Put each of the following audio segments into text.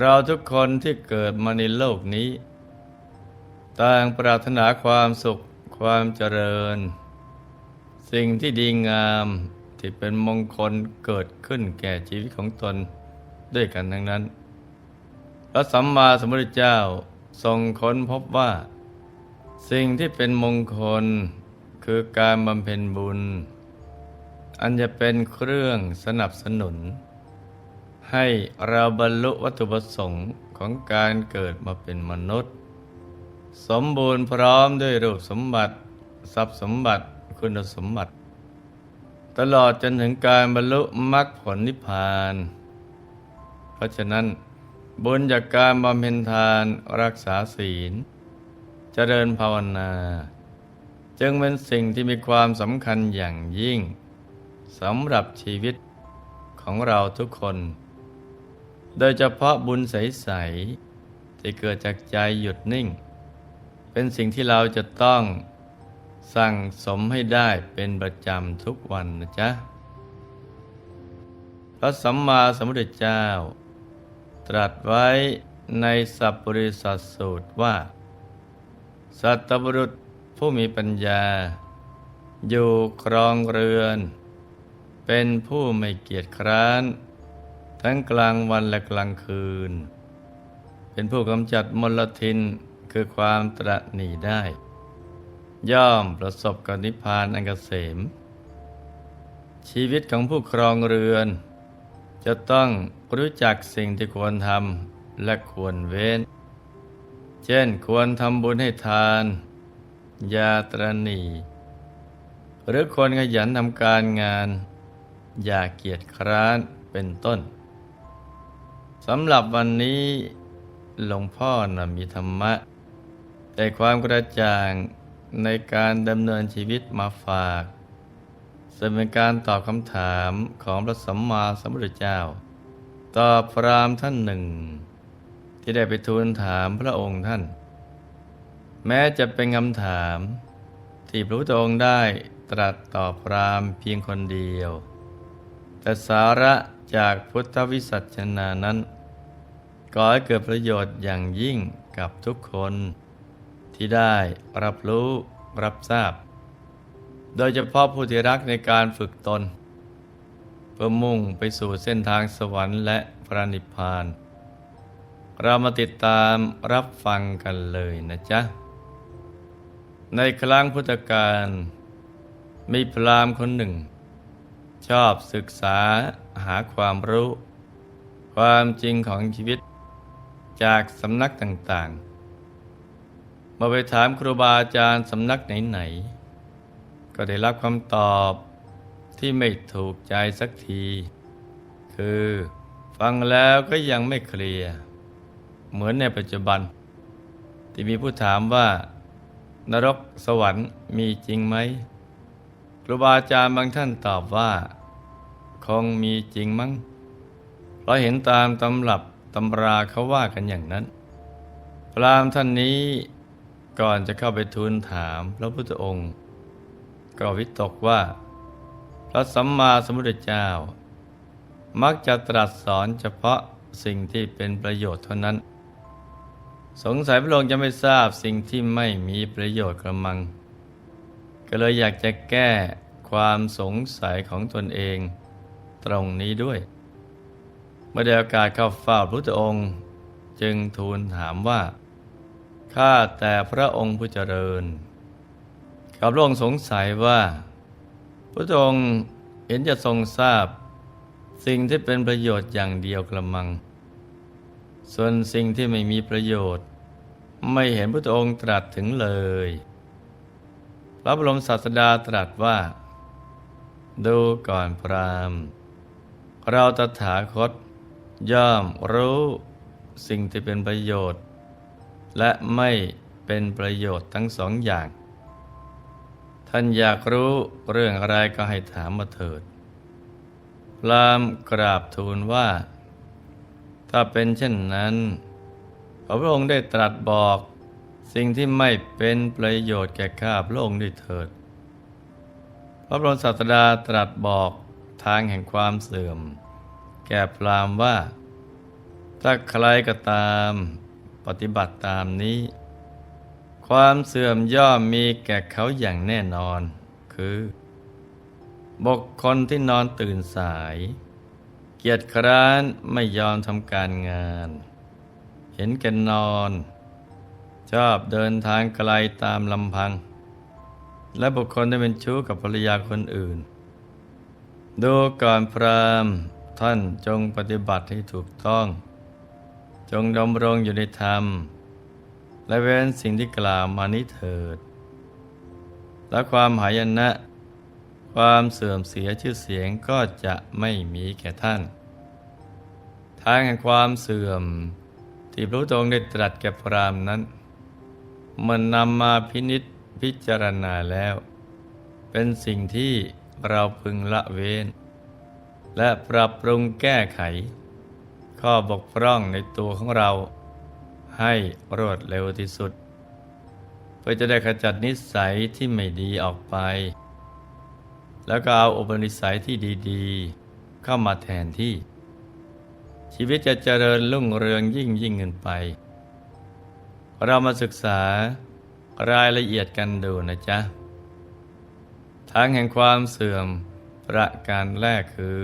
เราทุกคนที่เกิดมาในโลกนี้ ต่างปรารถนาความสุขความเจริญ สิ่งที่ดีงามที่เป็นมงคลเกิดขึ้นแก่ชีวิตของตนด้วยกันทั้งนั้น พระสัมมาสัมพุทธเจ้าทรงค้นพบว่า สิ่งที่เป็นมงคลคือการบำเพ็ญบุญ อันจะเป็นเครื่องสนับสนุน ให้เราบรรลุวัตถุประสงค์ของการเกิดมาเป็นมนุษย์ สมบูรณ์พร้อมด้วยรูปสมบัติ ทรัพย์สมบัติคุณสมบัติ ตลอดจนถึงการบรรลุมรรคผลนิพพาน เพราะฉะนั้นบุญจากการบำเพ็ญทานรักษาศีล เจริญภาวนา จึงเป็นสิ่งที่มีความสำคัญอย่างยิ่งสำหรับชีวิตของเราทุกคน โดยเฉพาะบุญใสๆที่เกิดจากใจหยุดนิ่ง เป็นสิ่งที่เราจะต้องสั่งสมให้ได้เป็นประจำทุกวันนะจ๊ะ พระสัมมาสัมพุทธเจ้า ตรัสไว้ในสัพปริสัทสูตรว่า สัตบุรุษผู้มีปัญญา อยู่ครองเรือน เป็นผู้ไม่เกียจคร้าน ทั้งกลางวันและกลางคืน เป็นผู้กำจัดมลทินคือความตระหนี่ได้ ย่อมประสบกับนิพพานอันเกษม ชีวิตของผู้ครองเรือน จะต้องรู้จักสิ่งที่ควรทำและควรเว้น เช่นควรทำบุญให้ทาน ยาตรณีหรือควรขยันทำการงาน อย่าเกียจคร้านเป็นต้น สำหรับวันนี้หลวงพ่อนะมีธรรมะ แต่ความกระจ่างในการดำเนินชีวิตมาฝากซึ่งเป็นการตอบคำถามของพระสัมมาสัมพุทธเจ้า ตอบพรามท่านหนึ่ง ที่ได้ไปทูลถามพระองค์ท่าน แม้จะเป็นคำถาม ที่พระพุทธองค์ได้ตรัสตอบพรามเพียงคนเดียว แต่สาระ จากพุทธวิสัชนานั้นก่อให้เกิดประโยชน์อย่างยิ่งกับทุกคน ที่ได้รับรู้รับทราบ โดยเฉพาะผู้ที่รักในการฝึกตน เพื่อมุ่งไปสู่เส้นทางสวรรค์และพระนิพพาน เรามาติดตามรับฟังกันเลยนะจ๊ะ ในครั้งพุทธกาลมีพราหมณ์คนหนึ่ง ชอบศึกษาหาความรู้ ความจริงของชีวิต จากสำนักต่างๆ มาไปถามครูบาอาจารย์สำนักไหนๆ ก็ได้รับคำตอบที่ไม่ถูกใจสักที คือฟังแล้วก็ยังไม่เคลียร์เหมือนในปัจจุบัน ที่มีผู้ถามว่านรกสวรรค์มีจริงไหม ครูบาอาจารย์บางท่านตอบว่า คงมีจริงมั้งเพราะเห็นตามตำรับตำราเขาว่ากันอย่างนั้น พรามท่านนี้ก่อนจะเข้าไปทูลถามพระพุทธองค์ ก็วิตกว่า พระสัมมาสัมพุทธเจ้า มักจะตรัสสอนเฉพาะสิ่งที่เป็นประโยชน์เท่านั้น สงสัยพระองค์จะไม่ทราบสิ่งที่ไม่มีประโยชน์กระมัง ก็เลยอยากจะแก้ความสงสัยของตนเองตรงนี้ด้วย เมื่อได้โอกาสเข้าเฝ้าพระพุทธองค์ จึงทูลถามว่า ข้าแต่พระองค์ผู้เจริญ กับพระองค์สงสัยว่า พระองค์เห็นจะทรงทราบ สิ่งที่เป็นประโยชน์อย่างเดียวกระมัง ส่วนสิ่งที่ไม่มีประโยชน์ ไม่เห็นพระองค์ตรัสถึงเลย ระบรมศาสดาตรัสว่า ดูก่อนพรามเราตถาคต ย่อมรู้สิ่งที่เป็นประโยชน์ และไม่เป็นประโยชน์ทั้งสองอย่าง ท่านอยากรู้เรื่องอะไรก็ให้ถามมาเถิด พรามกราบทูลว่า ถ้าเป็นเช่นนั้น พระองค์ได้ตรัสบอก สิ่งที่ไม่เป็นประโยชน์แก่ข้าพระองค์ด้วยเถิด พระบรมศาสดาตรัสบอกทางแห่งความเสื่อม แก่พรามว่า ถ้าใครก็ตามปฏิบัติตามนี้ ความเสื่อมย่อมมีแก่เขาอย่างแน่นอน คือบุคคลที่นอนตื่นสาย เกียจคร้านไม่ยอมทำการงาน เห็นแกันนอน ชอบเดินทางไกลตามลำพัง และบุคคลที่เป็นชู้กับภรรยาคนอื่น ดูก่อนพรามท่านจงปฏิบัติให้ถูกต้อง จงดำรงอยู่ในธรรม และเว้นสิ่งที่กล่าวมานี้เถิด และความหายนะ ความเสื่อมเสียชื่อเสียงก็จะไม่มีแก่ท่าน ทางแห่งความเสื่อมที่พระองค์ได้ตรัสแก่พรามนั้น มันนำมาพินิษพิจารณาแล้ว เป็นสิ่งที่เราพึงละเว้น และปรับปรุงแก้ไข ข้อบกพร่องในตัวของเรา ให้รวดเร็วที่สุด เพื่อจะได้ขจัดนิสัยที่ไม่ดีออกไป แล้วก็เอาอุปนิสัยที่ดีๆ เข้ามาแทนที่ ชีวิตจะเจริญรุ่งเรืองยิ่งยิ่งขึ้นไป เรามาศึกษารายละเอียดกันดูนะจ๊ะ ทางแห่งความเสื่อมประการแรกคือ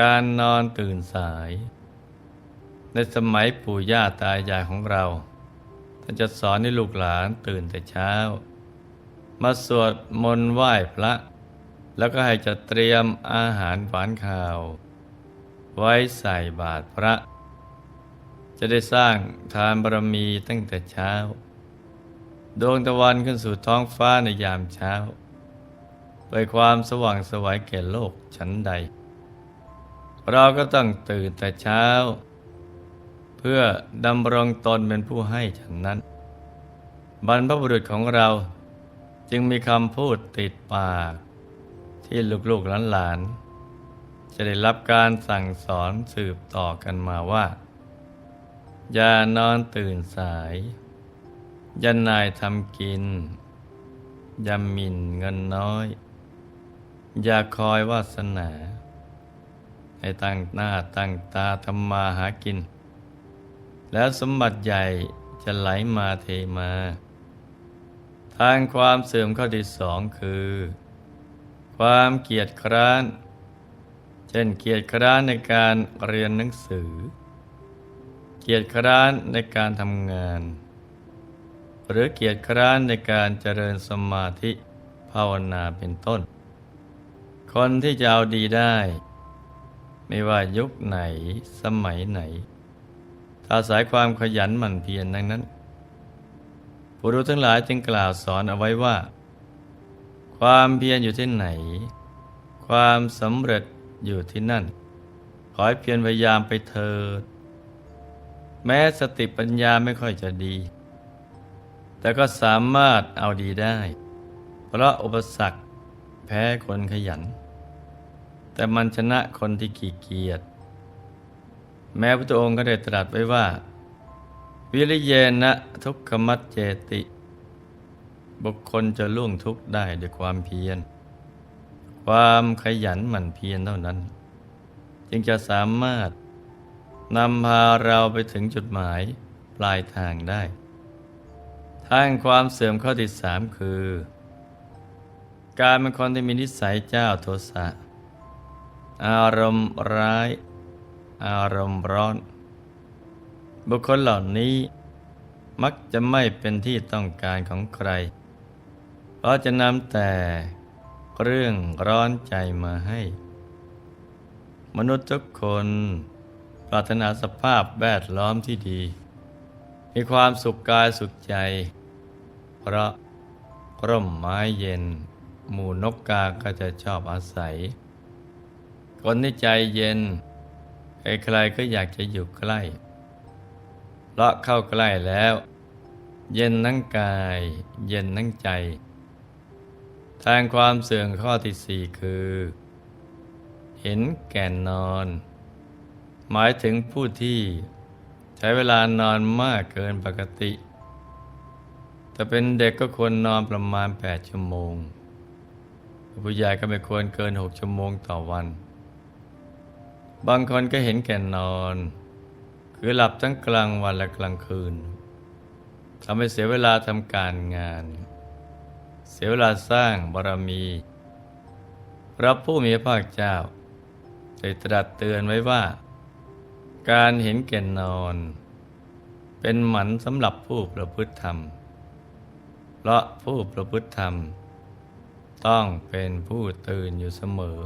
การนอนตื่นสาย ในสมัยปู่ย่าตายายของเราท่านจะสอนให้ลูกหลานตื่นแต่เช้า มาสวดมนต์ไหว้พระ แล้วก็ให้จะเตรียมอาหารหวานข้าว ไว้ใส่บาตรพระ จะได้สร้างทานบารมีตั้งแต่เช้า ดวงตะวันขึ้นสู่ท้องฟ้าในยามเช้าเพื่อความสว่างสวัยแก่โลกชั้นใด เราก็ต้องตื่นแต่เช้า เพื่อดำรงตนเป็นผู้ให้ฉันนั้น บรรพบุรุษของเราจึงมีคำพูดติดปาก ที่ลูกๆหลานๆจะได้รับการสั่งสอนสืบต่อกันมาว่า อย่านอนตื่นสายอย่านายทำกิน อย่าหมิ่นเงินน้อย อย่าคอยวาสนา ให้ตั้งหน้าตั้งตาทำมาหากิน แล้วสมบัติใหญ่จะไหลมาเทมา ทางความเสื่อมข้อที่สองคือ ความเกียจคร้าน เช่นเกียจคร้านในการเรียนหนังสือ เกียจคร้านในการทำงาน หรือเกียจคร้านในการเจริญสมาธิภาวนาเป็นต้น คนที่จะเอาดีได้ ไม่ว่ายุคไหนสมัยไหนถ้าสายความขยันหมั่นเพียรดังนั้นผู้รู้ทั้งหลายจึงกล่าวสอนเอาไว้ว่า ความเพียรอยู่ที่ไหน ความสำเร็จอยู่ที่นั่น ขอให้เพียรพยายามไปเถิด แม้สติปัญญาไม่ค่อยจะดี แต่ก็สามารถเอาดีได้ เพราะอุปสรรคแพ้คนขยัน แต่มันชนะคนที่ขี้เกียจ แม้พระองค์ก็ได้ตรัสไว้ว่า วิริเยนะทุกขมัจเจติ บุคคลจะล่วงทุกข์ได้ด้วยความเพียร ความขยันหมั่นเพียรเท่านั้น จึงจะสามารถ นำพาเราไปถึงจุดหมายปลายทางได้ ทางความเสื่อมข้อที่สามคือ การเป็นคนที่มีนิสัยเจ้าโทสะ อารมณ์ร้าย อารมณ์ร้อน บุคคลเหล่านี้มักจะไม่เป็นที่ต้องการของใคร เพราะจะนำแต่เรื่องร้อนใจมาให้ มนุษย์ทุกคน ปรารถนาสภาพแวดล้อมที่ดี มีความสุขกายสุขใจ เพราะร่มไม้เย็น หมู่นกกาก็จะชอบอาศัย คนที่ใจเย็น ใครๆก็อยากจะอยู่ใกล้เพราะเข้าใกล้แล้ว เย็นทั้งกาย เย็นทั้งใจ ทางความเสื่อมข้อที่สี่คือ เห็นแก่นนอน หมายถึงผู้ที่ใช้เวลานอนมากเกินปกติ แต่เป็นเด็กก็ควรนอนประมาณ 8 ชั่วโมง ผู้ใหญ่ก็ไม่ควรเกิน 6 ชั่วโมงต่อวัน บางคนก็เห็นแก่นอน คือหลับทั้งกลางวันและกลางคืนทำให้เสียเวลาทำการงาน เสียเวลาสร้างบารมีพระผู้มีพระภาคเจ้าได้ตรัสเตือนไว้ว่า การเห็นแก่นอน เป็นหมันสำหรับผู้ประพฤติธรรม เพราะผู้ประพฤติธรรม ต้องเป็นผู้ตื่นอยู่เสมอ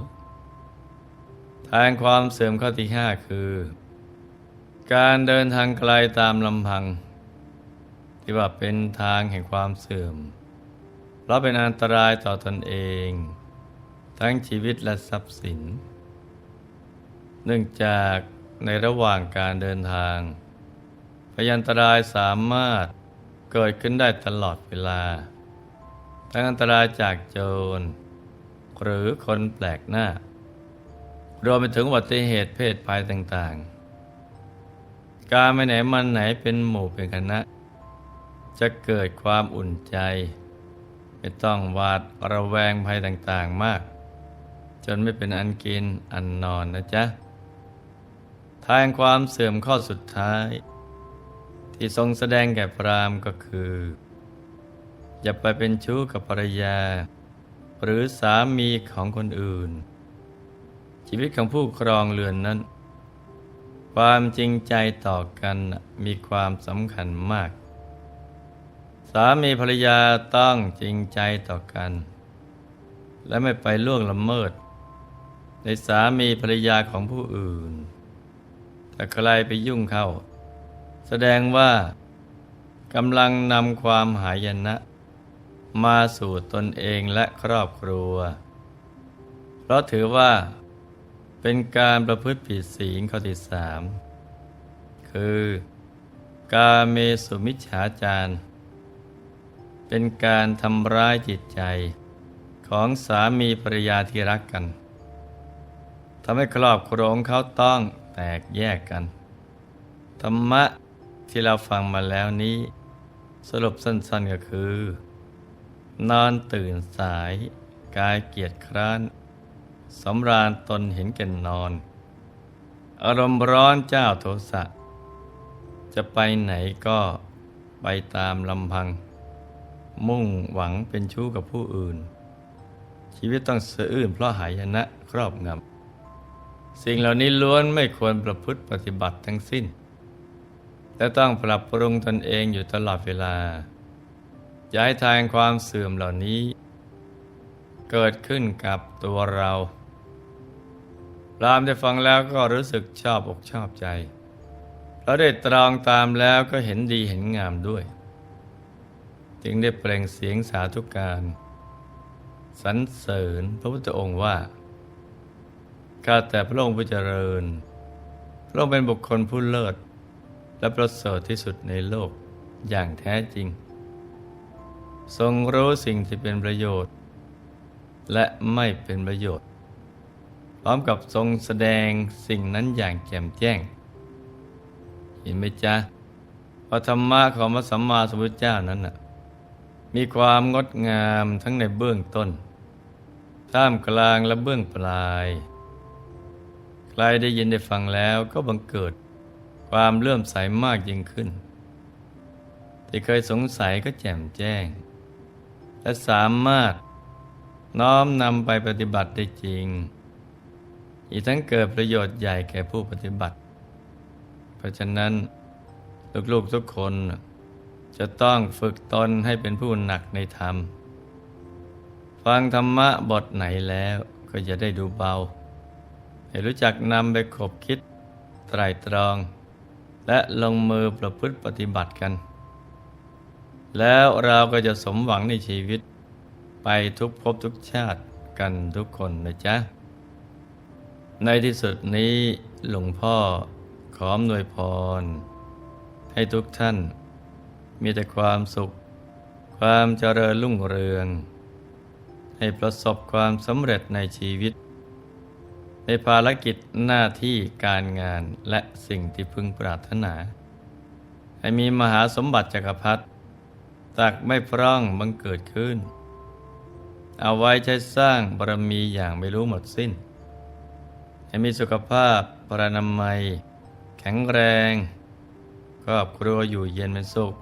ทางความเสื่อมข้อที่ห้าคือ การเดินทางไกลตามลำพัง ที่ว่าเป็นทางแห่งความเสื่อม เพราะเป็นอันตรายต่อตอนเอง ทั้งชีวิตและทรัพย์สิน เนื่องจาก ในระหว่างการเดินทาง พยันตรายสามารถเกิดขึ้นได้ตลอดเวลา ทั้งอันตรายจากโจร หรือคนแปลกหน้า รวมไปถึงอุบัติเหตุเพศภัยต่างๆ การไปไหนมันไหนเป็นหมู่เป็นคณะ จะเกิดความอุ่นใจ ไม่ต้องหวาดระแวงภัยต่างๆมาก จนไม่เป็นอันกินอันนอนนะจ๊ะ ทางความเสื่อมข้อสุดท้าย ที่ทรงแสดงแก่พรามก็คือ อย่าไปเป็นชู้กับภรรยา หรือสามีของคนอื่น ชีวิตของผู้ครองเรือนนั้น ความจริงใจต่อกันมีความสำคัญมาก สามีภรรยาต้องจริงใจต่อกัน และไม่ไปล่วงละเมิด ในสามีภรรยาของผู้อื่น แต่ใครไปยุ่งเข้า แสดงว่ากำลังนำความหายนะ มาสู่ตนเองและครอบครัว เพราะถือว่า เป็นการประพฤติผิดศีลข้อที่สามคือ กาเมสุมิจฉาจารเป็นการทำร้ายจิตใจของสามีภรรยาที่รักกันทำให้ครอบครัวของเขาต้อง แตกแยกกัน ธรรมะที่เราฟังมาแล้วนี้ สรุปสั้นๆก็คือ นอนตื่นสาย กายเกียจคร้านสำราญตนเห็นแก่นนอน อารมณ์ร้อนเจ้าโทสะ จะไปไหนก็ไปตามลำพัง มุ่งหวังเป็นชู้กับผู้อื่น ชีวิตต้องเสื่อมเพราะหายนะครอบงำ สิ่งเหล่านี้ล้วนไม่ควรประพฤติปฏิบัติทั้งสิ้นแต่ต้องปรับปรุงตนเองอยู่ตลอดเวลา ย้ายทางความเสื่อมเหล่านี้ เกิดขึ้นกับตัวเราพรามได้ฟังแล้วก็รู้สึกชอบอกชอบใจเราได้ตรองตามแล้วก็เห็นดีเห็นงามด้วย จึงได้เปล่งเสียงสาธุการ สรรเสริญพระพุทธองค์ว่า ข้าแต่พระองค์ผู้เจริญ พระองค์เป็นบุคคลผู้เลิศ และประเสริฐที่สุดในโลกอย่างแท้จริง ทรงรู้สิ่งที่เป็นประโยชน์ และไม่เป็นประโยชน์ พร้อมกับทรงแสดงสิ่งนั้นอย่างแจ่มแจ้ง เห็นไหมจ๊ะพระธรรมะของพระสัมมาสัมพุทธเจ้านั้นน่ะมีความงดงามทั้งในเบื้องต้น ท่ามกลางและเบื้องปลาย ใครได้ยินได้ฟังแล้วก็บังเกิดความเลื่อมใสมากยิ่งขึ้น ที่เคยสงสัยก็แจ่มแจ้ง และสามารถน้อมนำไปปฏิบัติได้จริง อีกทั้งเกิดประโยชน์ใหญ่แก่ผู้ปฏิบัติ เพราะฉะนั้นลูกๆทุกคนจะต้องฝึกตนให้เป็นผู้หนักในธรรม ฟังธรรมะบทไหนแล้วก็จะได้ดูเบา ให้รู้จักนำไปขบคิด ไตรตรอง และลงมือประพฤติปฏิบัติกัน แล้วเราก็จะสมหวังในชีวิต ไปทุกภพทุกชาติกันทุกคนนะจ๊ะ ในที่สุดนี้หลวงพ่อขออำนวยพร ให้ทุกท่าน มีแต่ความสุข ความเจริญรุ่งเรือง ให้ประสบความสำเร็จในชีวิต ในภารกิจหน้าที่การงานและสิ่งที่พึงปรารถนา ให้มีมหาสมบัติจักรพรรดิตักไม่พร่องบังเกิดขึ้น เอาไว้ใช้สร้างบารมีอย่างไม่รู้หมดสิ้น ให้มีสุขภาพปรานามัย แข็งแรง ครอบครัวอยู่เย็นเป็นสุข